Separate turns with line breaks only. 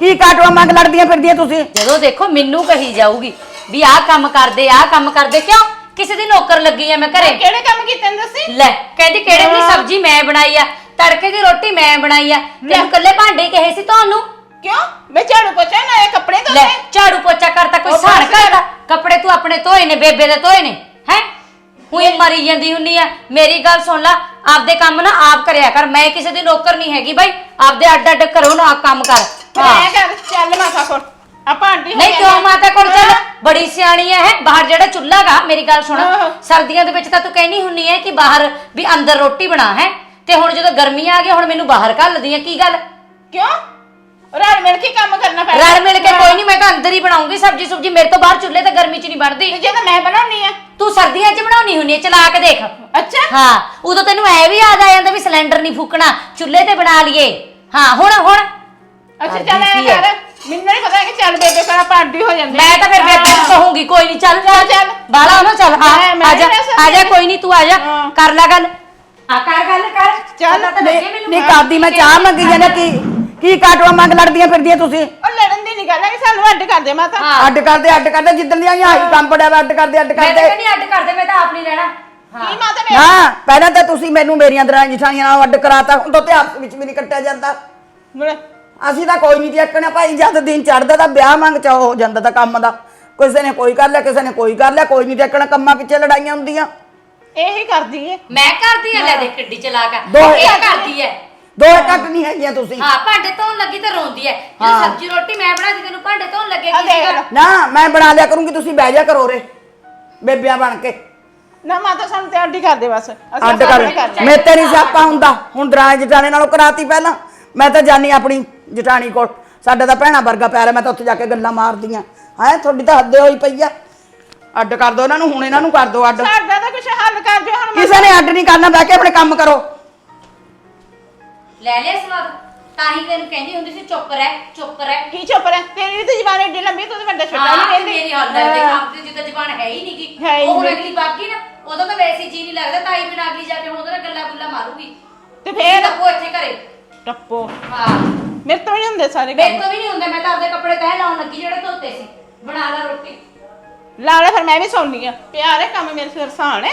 ਕੀ ਕਾਟਵਾ ਮੰਗ ਲੜਦੀਆਂ ਫਿਰਦੀਆਂ ਤੁਸੀਂ?
ਜਦੋਂ ਦੇਖੋ ਮੈਨੂੰ ਕਹੀ ਜਾਊਗੀ ਵੀ ਆਹ ਕੰਮ ਕਰਦੇ ਆਹ ਕੰਮ ਕਰਦੇ ਕਿਉਂ? ਕਿਸੇ ਦੀ ਨੌਕਰ ਲੱਗੀ ਆ ਮੈਂ ਘਰੇ।
ਕਿਹੜੇ ਕੰਮ ਕੀਤੇ ਨੇ ਦੱਸੀ
ਲੈ ਕਹਿੰਦੀ ਕਿਹੜੇ ਦੀ ਸਬਜ਼ੀ ਮੈਂ ਬਣਾਈ ਆ? ਤੜਕੇ ਦੀ ਰੋਟੀ ਮੈਂ ਬਣਾਈ ਆ। ਤੈਨੂੰ ਕੱਲੇ ਭਾਂਡੇ ਹੀ ਕਹੇ ਸੀ ਤੁਹਾਨੂੰ?
ਕਿਉਂ? ਮੈਂ ਝਾੜੂ ਪੋਚਾ ਨਾ ਇਹ ਕੱਪੜੇ
ਲੈ
ਧੋਤੇ।
ਝਾੜੂ ਪੋਚਾ ਕਰਤਾ ਕੋਈ
ਉਹ
ਕਰਦਾ ਕੱਪੜੇ ਤੂੰ ਆਪਣੇ ਧੋਏ ਨੇ ਬੇਬੇ ਦੇ ਧੋਏ ਨੇ ਹੈ? ਹੁਈ ਮਰੀ ਜਾਂਦੀ ਹੁੰਨੀ ਆ। ਮੇਰੀ ਗੱਲ ਸੁਣ ਲੈ ਆਪਦੇ ਕੰਮ ਨਾ ਆਪ ਕਰਿਆ ਕਰ। ਮੈਂ ਕਿਸੇ ਦੀ ਨੌਕਰ ਨਹੀਂ ਹੈਗੀ ਬਾਈ। ਆਪਦੇ ਅੱਡ ਅੱਡ ਕਰੋ ਨਾ ਆਪ ਕੰਮ ਕਰ।
ਮੈਂ ਕਰ ਚੱਲ ਮਾਤਾ ਕੋਲ। ਆ ਭਾਂਡੀ ਹੋ
ਨਹੀਂ
ਗਿਆ
ਕਿਉਂ
ਨਾ।
ਮਾਤਾ ਕੋਲ? ਚੱਲ
ਹਾਂ।
ਬੜੀ ਸਿਆਣੀ ਹੈ ਹੈ ਬਾਹਰ ਜਿਹੜਾ ਚੁੱਲ੍ਹਾ ਗਾ ਮੇਰੀ ਗੱਲ ਸੁਣ।
ਆਹੋ।
ਸਰਦੀਆਂ ਦੇ ਵਿੱਚ ਤਾਂ ਤੂੰ ਕਹਿਨੀ ਹੁੰਨੀ ਹੈ ਕਿ ਬਾਹਰ ਵੀ ਅੰਦਰ ਰੋਟੀ ਬਣਾ ਹੈ। ਤੇ ਹੁਣ ਜਦੋਂ ਗਰਮੀ ਆ ਗਈ ਹੁਣ ਮੈਨੂੰ ਬਾਹਰ ਘੱਲਦੀ ਹੈ ਕੀ ਗੱਲ?
ਕਿਉਂ? ਰਲ ਮਿਲ ਕੇ ਕੰਮ ਕਰਨਾ ਪੈਂਦਾ।
ਰਲ ਮਿਲ ਕੇ ਕੋਈ ਨਹੀਂ ਮੈਂ ਤਾਂ ਅੰਦਰ ਹੀ ਬਣਾਉਂਗੀ ਸਬਜੀ ਸੁਬਜੀ। ਮੇਰੇ ਤੋਂ ਬਾਹਰ ਚੁੱਲ੍ਹੇ ਤੇ ਗਰਮੀ 'ਚ ਨਹੀਂ ਬਣਦੀ।
ਤੇ ਜੇ ਤਾਂ ਮੈਂ ਬਣਾਉਣੀ ਆ
ਤੂੰ ਸਰਦੀਆਂ 'ਚ ਬਣਾਉਣੀ ਹੁੰਨੀ ਹੈ ਚਲਾ ਕੇ ਦੇਖ।
ਅੱਛਾ।
ਹਾਂ। ਉਦੋਂ ਤੈਨੂੰ ਐ ਵੀ ਯਾਦ ਆ ਜਾਂਦਾ ਵੀ ਸਿਲੰਡਰ ਨਹੀਂ ਫੂਕਣਾ। ਚੁੱਲ੍ਹੇ ਤੇ ਬਣਾ ਲਈਏ। ਹਾਂ ਹੁਣ ਹੁਣ। ਕਰਦੀ
ਐ? ਕਰ ਮੈਨੂੰ ਨਹੀਂ ਪਤਾ ਕਿ ਚੱਲ ਬੇਬੇ ਕਰਾ ਭਾਂਡੀ ਹੋ ਜਾਂਦੀ
ਮੈਂ ਤਾਂ ਫਿਰ ਬੇਬੇ ਨੂੰ ਕਹੂੰਗੀ ਕੋਈ ਨਹੀਂ ਚੱਲ
ਚੱਲ, ਚੱਲ।
ਬਾਲਾ ਨਾ ਚੱਲ
ਮੈਂ-
ਹਾਂ
ਮੈਂ
ਆ ਜਾ
ਨਹੀਂ ਰਹਿ
ਆ ਜਾ
ਸਕਦੀ।
ਕੋਈ ਨਹੀਂ ਤੂੰ ਆ ਜਾ।
ਹਾਂ।
ਕਰ ਲੈ ਗੱਲ। ਆ ਕਰ ਗੱਲ ਕਰ।
ਚੱਲ,
ਪਤਾ ਤਾਂ
ਨਹੀਂ
ਲੱਗੇ ਮੈਨੂੰ
ਨਹੀਂ
ਹਾਂ।
ਕਰਦੀ ਮੈਂ ਚਾਹ ਮੰਗੀ ਜਾਂਦੇ ਕੀ? ਕੀ ਕਾਟਵਾ ਮੰਗ ਲੜਦੀਆਂ ਫਿਰਦੀਆਂ ਤੁਸੀਂ?
ਉਹ ਲੜਨ ਦੀ ਨਹੀਂ ਗੱਲ ਹੈ ਕਿ ਸਾਨੂੰ ਅੱਡ ਕਰ ਦੇ ਮਾਤਾ।
ਹਾਂ।
ਅੱਡ ਕਰਦੇ ਅੱਡ ਕਰਦੇ ਜਿੱਦਣ ਦੀਆਂ ਆਈਆਂ ਆਹੀ ਕੰਮ ਬੜਿਆ ਵਾ ਅੱਡ ਕਰਦੇ ਅੱਡ
ਮੈਂ ਤਾਂ
ਕਰਦੇ
ਕਹਿੰਦੀ ਅੱਡ ਕਰਦੇ ਮੈਂ ਤਾਂ ਆਪ ਨਹੀਂ ਰਹਿਣਾ। ਹਾਂ।
ਕੀ ਮਾਤਾ ਨੇ
ਨਾ ਪਹਿਲਾਂ ਤਾਂ ਤੁਸੀਂ ਮੈਨੂੰ ਮੇਰੀਆਂ ਦਰਾਂ ਜਠਾਣੀਆਂ ਨਾਲ ਅੱਡ ਕਰਾਤਾ ਹੁਣ ਤਾਂ ਤੇ ਆਪਸ ਵਿੱਚ ਵੀ ਨਹੀਂ ਕੱਟਿਆ ਜਾਂਦਾ।
ਮੁੜੇ
ਅਸੀਂ ਤਾਂ ਕੋਈ ਨਹੀਂ ਦੇਖਣਾ ਭਾਈ ਜਦ ਦਿਨ ਚੜਦਾ ਤਾਂ ਵਿਆਹ ਮੰਗ ਚਾਹ ਹੋ ਜਾਂਦਾ ਤਾਂ ਕੰਮ ਦਾ। ਕਿਸੇ ਨੇ ਕੋਈ ਕਰ ਲਿਆ ਕਿਸੇ ਨੇ ਕੋਈ ਕਰ ਲਿਆ ਕੋਈ ਨਹੀਂ ਦੇਖਣਾ ਕੰਮਾਂ ਪਿੱਛੇ ਲੜਾਈਆਂ ਹੁੰਦੀਆਂ।
ਇਹੀ ਕਰਦੀ ਏ।
ਮੈਂ ਕਰਦੀ ਆ ਲੈ ਦੇ ਕਿੱਡੀ ਚਲਾਕ ਆ।
ਦੋ-
ਇਹ ਕਰਦੀ ਹੈ
ਦੋ ਕੱਟ ਨਹੀਂ ਹੈਗੀਆਂ ਤੁਸੀਂ।
ਹਾਂ ਭਾਂਡੇ ਧੋਣ ਲੱਗੀ ਤਾਂ ਰੋਂਦੀ ਹੈ ਜਦੋਂ
ਹਾਂ।
ਸਬਜ਼ੀ ਰੋਟੀ ਮੈਂ ਬਣਾਦੀ ਤੈਨੂੰ ਭਾਂਡੇ ਧੋਣ ਲੱਗੇ
ਆ
ਕੀ
ਦੇਖ
ਸੀਗਾ?
ਲੈ।
ਨਾ ਮੈਂ ਬਣਾ ਲਿਆ ਕਰੂੰਗੀ ਤੁਸੀਂ ਬਹਿ ਜਾ ਕਰੋ ਰੇ ਬੇਬਿਆਂ ਬਣ ਕੇ।
ਨਾ ਮਾਤਾ ਸਾਨੂੰ ਤੇ ਅੱਡ ਹੀ ਕਰ ਦੇ ਬਸ
ਅੱਡ ਕਰ
ਕਰਨਾ।
ਮੇਰੇ ਤੇ ਨਹੀਂ ਸਿਆਪਾ ਹੁੰਦਾ। ਹੁਣ ਦਰਾਂ ਜਟਾਣੇ ਨਾਲੋਂ ਕਰਾਤੀ ਪਹਿਲਾਂ। ਮੈਂ ਤਾਂ ਜਾਨੀ ਆਪਣੀ ਜਟਾਣੀ ਕੋਲ। ਸਾਡਾ ਤਾਂ ਭੈਣਾ ਵਰਗਾ ਪਿਆਰ ਹੈ ਮੈਂ ਤਾਂ ਉੱਥੇ ਜਾ ਕੇ ਗੱਲਾਂ ਮਾਰਦੀਆਂ। ਹੈ ਤੁਹਾਡੀ ਤਾਂ ਹੱਦੇ ਹੋਈ ਪਈ ਆ। ਅੱਡ ਕਰ ਦੋ ਇਹਨਾਂ ਨੂੰ ਹੁਣ ਇਹਨਾਂ ਨੂੰ ਕਰ ਦੋ ਅੱਡ।
ਸਾਡਾ ਤਾਂ ਕੁਛ ਹੱਲ ਕਰ ਦਿਓ ਹੁਣ
ਕਿਸੇ ਨੇ ਅੱਡ ਨਹੀਂ ਕਰਨਾ ਬਹਿ ਕੇ ਆਪਣੇ ਕੰਮ ਕਰੋ।
ਲੈ ਲਿਆ ਸਵਾਦ ਤਾਂ ਹੀ ਤੈਨੂੰ ਕਹਿੰਦੀ ਹੁੰਦੀ ਸੀ ਚੁੱਪ ਰਹਿ ਚੁੱਪ ਰਹਿ।
ਕੀ ਚੁੱਪ ਰਹਿ? ਤੇਰੀ ਤੇ ਜ਼ਬਾਨ ਏਡੀ ਲੰਬੀ ਤੂੰ ਤੇ ਵੱਡਾ ਛੋਟਾ
ਹਾਂ
ਨਹੀਂ
ਤੇ
ਕਹਿੰਦੀ।
ਮੇਰੀ ਹਾਲਤ ਦੇ ਕੰਮ ਤੇ ਜਿੱਦਾਂ ਜ਼ਬਾਨ ਹੈ ਹੀ ਨਹੀਂਗੀ
ਹੈ ਹੀ
ਉਹ ਹੁਣ
ਨੀ।
ਅਗਲੀ ਬਾਕੀ ਨਾ ਉਦੋਂ ਤਾਂ ਵੈਸੇ ਜੀ ਨਹੀਂ ਲੱਗਦਾ ਤਾਈ ਬਿਨਾਂ ਅਗਲੀ ਜਾ ਕੇ ਹੁਣ ਉਹਦੇ ਨਾਲ ਗੱਲਾਂ ਗੁੱਲਾਂ ਮਾਰੂਗੀ।
ਤੇ ਫੇਰ?
ਉਹ ਇੱਥੇ ਘਰੇ।
ਟੱਪੋ।
ਹਾਂ।
ਮੇਰੇ ਤੋਂ ਨਹੀਂ ਹੁੰਦੇ ਸਾਰੇ
ਮੇਰੇ
ਕੰਮ।
ਤੋਂ ਵੀ ਨਹੀਂ ਹੁੰਦੇ ਮੈਂ ਤਾਂ ਆਪਦੇ ਕੱਪੜੇ ਤਹਿ ਲਾਉਣ ਲੱਗੀ ਜਿਹੜੇ ਧੋਤੇ ਸੀ। ਬਣਾ ਲਾ ਰੋਟੀ।
ਲਾ ਲੈ ਫਿਰ ਮੈਂ ਵੀ ਸੌਣੀ ਆ ਪਿਆਰ ਹੈ ਕੰਮ ਮੇਰੇ ਸਿਰ ਸਾਨ ਹੈ।